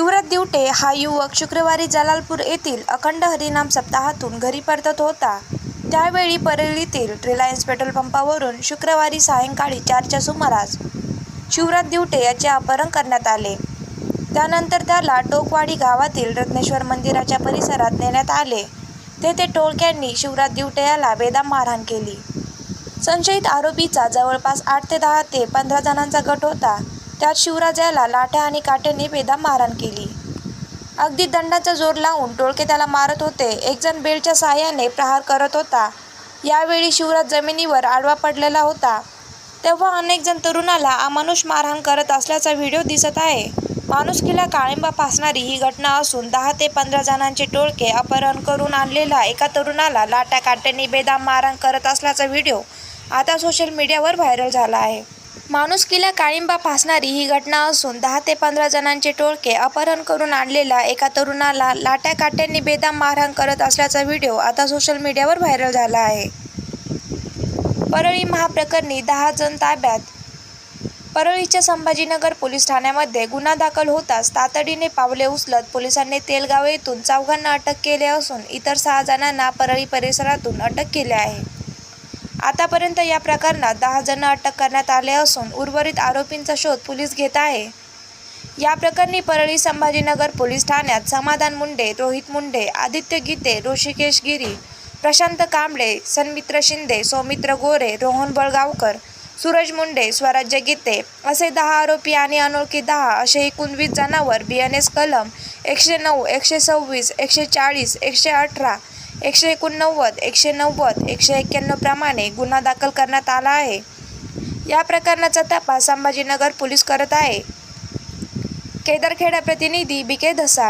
हा युवक शुक्रवारी जलालपूर येथील अखंड हरिनाम सप्ताहातून घरी परतत होता. त्यावेळी परळीतील रिलायन्स पेट्रोल पंपावरून शुक्रवारी सायंकाळी चारच्या सुमारास शिवराज दिवटे याचे अपहरण करण्यात आले. त्यानंतर त्याला टोकवाडी गावातील रत्नेश्वर मंदिराच्या परिसरात नेण्यात आले. तेथे टोळक्यांनी शिवराज दिवटे याला बेदाम मारहाण केली. संशयित आरोपीचा जवळपास आठ ते दहा ते पंधरा जणांचा गट होता. त्यात शिवराजाला लाठ्या आणि काठ्याने बेदाम मारहाण केली. अगदी दंडाचा जोर लावून टोळके त्याला मारत होते. एकजण बेलच्या सहाय्याने प्रहार करत होता. यावेळी शिवराज जमिनीवर आडवा पडलेला होता. तेव्हा अनेक जण तरुणाला अमानुष मारहाण करत असल्याचा व्हिडिओ दिसत आहे. माणुसकीला काळिंबा फासणारी ही घटना असून दहा ते पंधरा जणांचे टोळके अपहरण करून आणलेला एका तरुणाला लाटा काट्यांनी बेदाम मारहाण करत असल्याचा व्हिडिओ आता सोशल मीडियावर व्हायरल झाला आहे. माणुसकीला काळिंबा फासणारी ही घटना असून दहा ते पंधरा जणांचे टोळके अपहरण करून आणलेला एका तरुणाला लाट्या काट्यांनी बेदाम मारहाण करत असल्याचा व्हिडिओ आता सोशल मीडियावर व्हायरल झाला आहे. परळी महाप्रकरणी दहा जण ताब्यात. परळीच्या संभाजीनगर पोलीस ठाण्यामध्ये गुन्हा दाखल होताच तातडीने पावले उचलत पोलिसांनी तेलगाव येथून चौघांना अटक केले असून इतर सहा जणांना परळी परिसरातून अटक केली आहे. आतापर्यंत या प्रकरणात दहा जण अटक करण्यात आले असून उर्वरित आरोपींचा शोध पोलीस घेत आहे. या प्रकरणी परळी संभाजीनगर पोलीस ठाण्यात समाधान मुंडे रोहित मुंडे आदित्य गीते ऋषिकेश गिरी प्रशांत कांबळे सन्मित्र शिंदे सौमित्र गोरे रोहन बळगावकर सूरज मुंडे स्वराज्य गीते असे दहा आरोपी आणि अनोळखी दहा असे एकूण वीस जणांवर बी एन एस कलम एकशे नऊ एकशे सव्वीस एकशे चाळीस एकशे अठरा एकशे एकोणनव्वद एकशे नव्वद एकशे एक्क्याण्णव प्रमाणे गुन्हा दाखल करण्यात आला आहे. या प्रकरणाचा तपास संभाजीनगर पोलीस करत आहे. केदारखेडा प्रतिनिधी बी के धसा